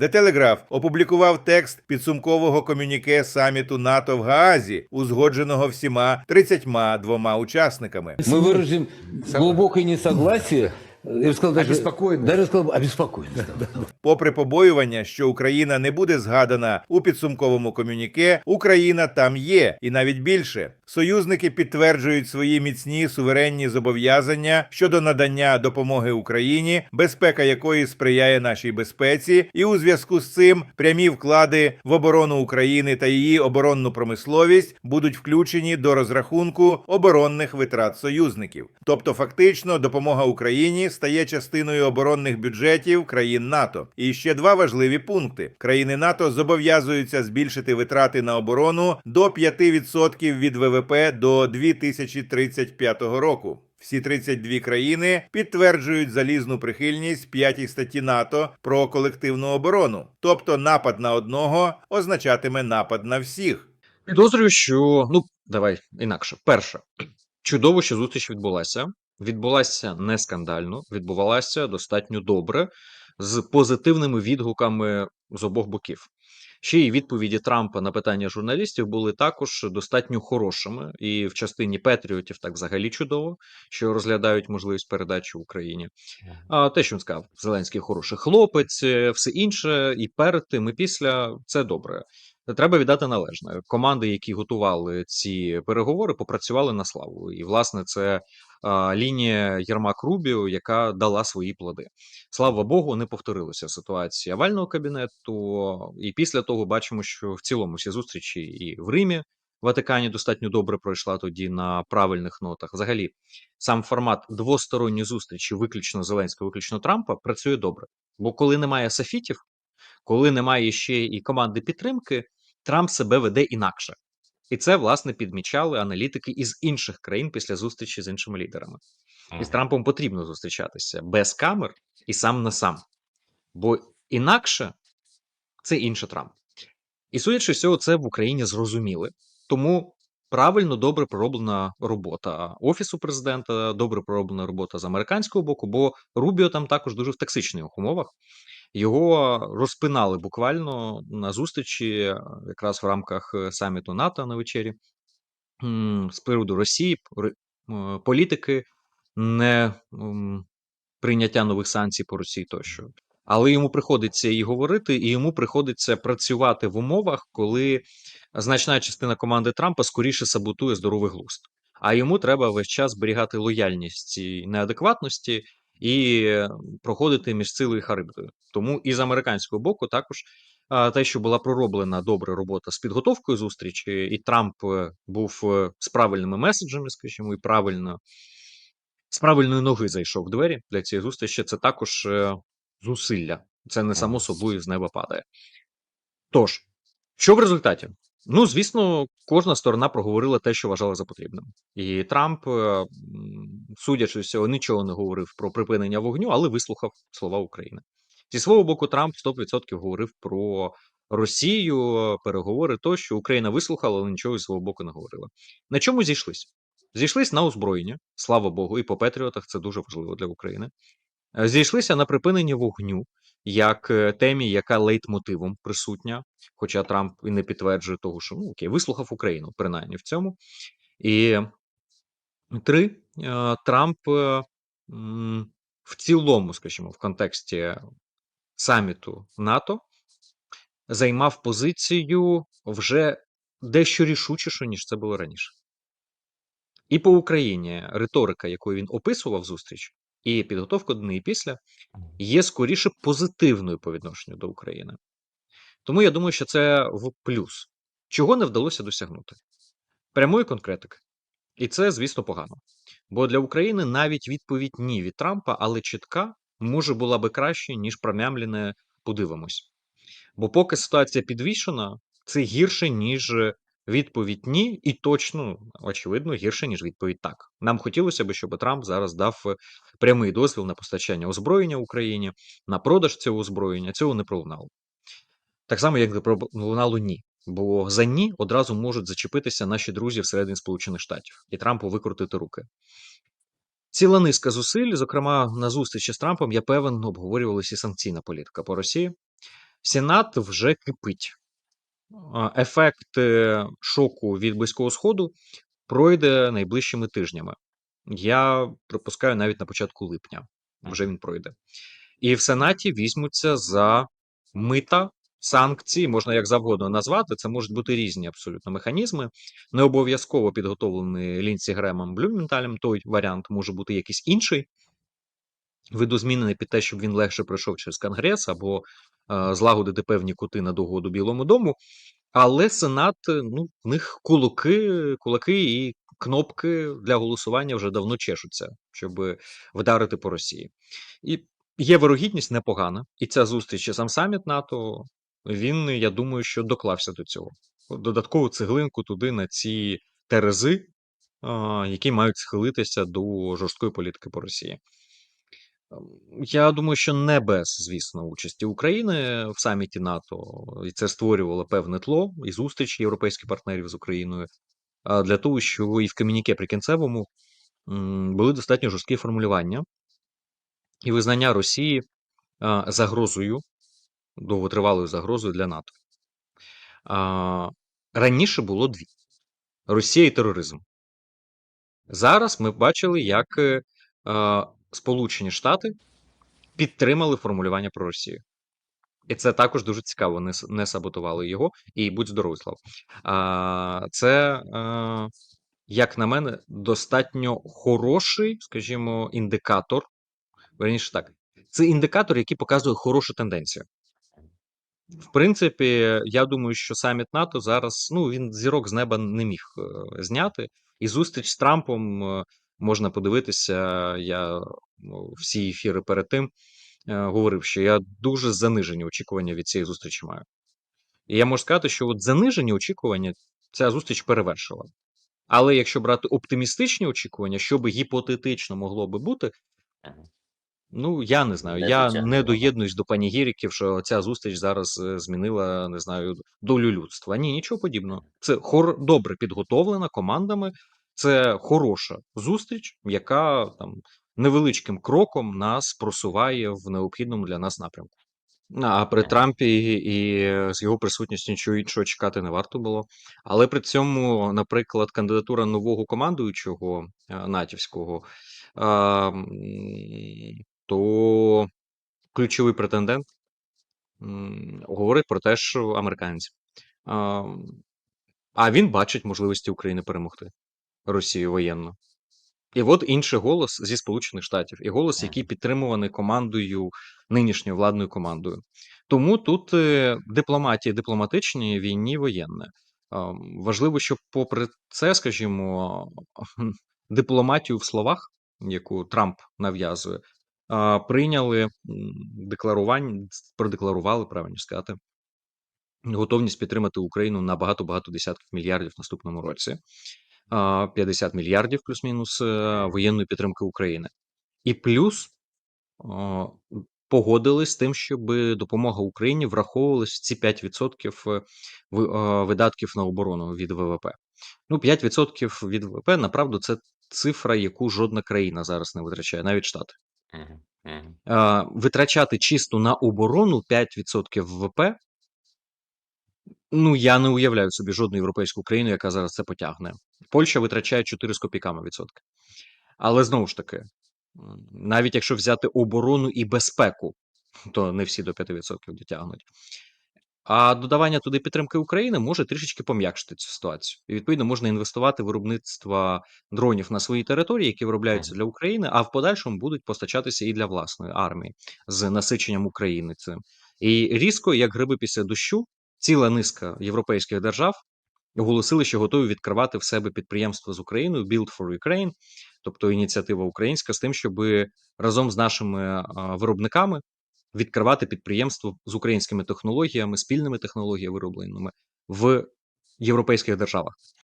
The Telegraph опублікував текст підсумкового комюніке саміту НАТО в Гаазі, узгодженого всіма 32 учасниками. Ми выразим глибоке несогласие, я бы сказал, даже, Обеспокоенность. даже сказал бы, Попри побоювання, що Україна не буде згадана у підсумковому комюніке, Україна там є, і навіть більше. Союзники підтверджують свої міцні суверенні зобов'язання щодо надання допомоги Україні, безпека якої сприяє нашій безпеці, і у зв'язку з цим прямі вклади в оборону України та її оборонну промисловість будуть включені до розрахунку оборонних витрат союзників. Тобто, фактично, допомога Україні стає частиною оборонних бюджетів країн НАТО. І ще два важливі пункти: країни НАТО зобов'язуються збільшити витрати на оборону до 5% від ВВП до 2035 року. Всі 32 країни підтверджують залізну прихильність п'ятій статті НАТО про колективну оборону. Тобто напад на одного означатиме напад на всіх. Підозрюю, що ну давай інакше. Перше, чудово, що зустріч відбулася. Відбулася не скандально, відбувалася достатньо добре, з позитивними відгуками з обох боків. Ще й відповіді Трампа на питання журналістів були також достатньо хорошими, і в частині Петріотів так взагалі чудово, що розглядають можливість передачі Україні. А те, що він сказав, Зеленський хороший хлопець, е, все інше, і перед тим, і після це добре. Треба віддати належне. Команди, які готували ці переговори, попрацювали на славу. І, власне, це лінія Єрмак Рубіо, яка дала свої плоди. Слава Богу, не повторилася ситуація овального кабінету. І після того бачимо, що в цілому всі зустрічі і в Римі, Ватикані достатньо добре пройшла тоді на правильних нотах. Взагалі, сам формат двосторонньої зустрічі, виключно Зеленського, виключно Трампа, працює добре. Бо коли немає сафітів, коли немає ще і команди підтримки, Трамп себе веде інакше. І це, власне, підмічали аналітики із інших країн після зустрічі з іншими лідерами. І з Трампом потрібно зустрічатися без камер і сам на сам. Бо інакше це інший Трамп. І судячи з цього, це в Україні зрозуміли. Тому правильно добре пророблена робота офісу президента, добре пророблена робота з американського боку, бо Рубіо там також дуже в токсичних умовах. Його розпинали буквально на зустрічі, е, якраз в рамках е, саміту НАТО на вечері, з приводу Росії, е, політики, не прийняття нових санкцій по Росії тощо. Але йому приходиться і говорити, і йому приходиться працювати в умовах, коли значна частина команди Трампа скоріше саботує здоровий глузд. А йому треба весь час зберігати лояльність цій неадекватності і е, проходити між силою і харибдою. Тому і з американського боку також те, що була пророблена добра робота з підготовкою зустрічі, і Трамп е, був е, з правильними меседжами, скажімо, і правильно з правильної ноги зайшов в двері для цієї зустрічі. Це також зусилля. Це не само собою з неба падає. Тож, що в результаті? Ну, звісно, кожна сторона проговорила те, що вважала за потрібним. І Трамп, е, судячи з цього, нічого не говорив про припинення вогню, але вислухав слова України. Зі свого боку, Трамп 100% говорив про Росію, переговори тощо. Україна вислухала, але нічого зі свого боку не говорила. На чому зійшлись? Зійшлись на озброєння, слава Богу, і по Петріотах це дуже важливо для України. Е, Зійшлися на припинення вогню як е, темі, яка лейтмотивом присутня, хоча Трамп і не підтверджує того, що ну окей, вислухав Україну, принаймні в цьому. І три е, Трамп е, в цілому, скажімо, в контексті саміту НАТО займав позицію вже дещо рішучішу, ніж це було раніше. І по Україні риторика, якою він описував зустріч, і підготовка до неї після є скоріше позитивною по відношенню до України. Тому я думаю, що це в плюс. Чого не вдалося досягнути? Прямої конкретики. І це, звісно, погано. Бо для України навіть відповідь ні від Трампа, але чітка, може була би краще, ніж промямлене подивимось. Бо поки ситуація підвішена, це гірше, ніж відповідь ні, і точно, очевидно, гірше, ніж відповідь так. Нам хотілося б, щоб Трамп зараз дав е, прямий дозвіл на постачання озброєння Україні, на продаж цього озброєння. Цього не пролунало. Так само, як не пролунало ні. Бо за ні одразу можуть зачепитися наші друзі всередині Сполучених Штатів і Трампу викрутити руки. Ціла низка зусиль, зокрема на зустрічі з Трампом, я певен, обговорювалася і санкційна політика по Росії. Сенат вже кипить. Ефект е, шоку від Близького Сходу пройде найближчими тижнями. Я припускаю навіть на початку липня. Вже він пройде. І в Сенаті візьмуться за мита, санкції, можна як завгодно назвати. Це можуть бути різні абсолютно механізми. Не обов'язково підготовлений Лінсі Гремом Блюменталем, той варіант може бути якийсь інший. Видозмінений під те, щоб він легше пройшов через Конгрес або е, злагодити певні кути на догоду Білому дому. Але Сенат, е, ну, в них кулаки, кулаки і кнопки для голосування вже давно чешуться, щоб вдарити по Росії. І є вирогідність непогана. І ця зустріч і сам саміт НАТО, він, я думаю, що доклався до цього. Додаткову цеглинку туди на ці терези, які мають схилитися до жорсткої політики по Росії. Я думаю, що не без, звісно, участі України в саміті НАТО, і це створювало певне тло і зустрічі європейських партнерів з Україною для того, що і в комюніке прикінцевому були достатньо жорсткі формулювання і визнання Росії загрозою, довготривалою загрозою для НАТО. Раніше було дві: Росія і тероризм. Зараз ми бачили, як е, Сполучені Штати підтримали формулювання про Росію. І це також дуже цікаво. Не, не саботували його. І будь здоровий, Слав. А, це, е, як на мене, достатньо хороший, скажімо, індикатор. Верніше так, це індикатор, який показує хорошу тенденцію. В принципі, я думаю, що саміт НАТО зараз ну він зірок з неба не міг е, зняти. І зустріч з Трампом е, можна подивитися. Я ну, всі ефіри перед тим е, говорив, що я дуже занижені очікування від цієї зустрічі маю. І я можу сказати, що от занижені очікування ця зустріч перевершила. Але якщо брати оптимістичні очікування, що би гіпотетично могло би бути, Ну, я не знаю. Не Я не доєднуюсь до панігіриків, що ця зустріч зараз е, змінила, не знаю, долю людства. Ні, нічого подібного. Це хор добре підготовлена командами. Це хороша зустріч, яка там невеличким кроком нас просуває в необхідному для нас напрямку. А при Трампі і, і з його присутністю нічого іншого чекати не варто було. Але при цьому, наприклад, кандидатура нового командуючого е, натівського, а, то ключовий претендент говорить про те, що американці. А він бачить можливості України перемогти Росію воєнно. І от інший голос зі Сполучених Штатів, і голос, який підтримуваний командою, нинішньою владною командою. Тому тут е, дипломатія дипломатичні, війні воєнне. Важливо, щоб, попри це, скажімо, дипломатію в словах, яку Трамп нав'язує, прийняли декларування, продекларували, правильно сказати, готовність підтримати Україну на багато-багато десятків мільярдів в наступному році. А, 50 мільярдів плюс-мінус е, воєнної підтримки України. І плюс погодились з тим, щоб допомога Україні враховувалась в ці 5% е, видатків на оборону від ВВП. Ну, 5% від ВВП, направду, це цифра, яку жодна країна зараз не витрачає, навіть Штати. Витрачати чисто на оборону 5% ВВП. Ну, я не уявляю собі жодну європейську країну, яка зараз це потягне. Польща витрачає 4 з копійками відсотки. Але знову ж таки, навіть якщо взяти оборону і безпеку, то не всі до 5% дотягнуть. А додавання туди підтримки України може трішечки пом'якшити цю ситуацію. І відповідно можна інвестувати в виробництво дронів на своїй території, які виробляються для України, а в подальшому будуть постачатися і для власної армії з насиченням України цим. І різко, як гриби після дощу, ціла низка європейських держав оголосили, що готові відкривати в себе підприємства з Україною Build for Ukraine, тобто ініціатива українська, з тим, щоб разом з нашими виробниками відкривати підприємство з українськими технологіями, спільними технологіями виробленими в європейських державах.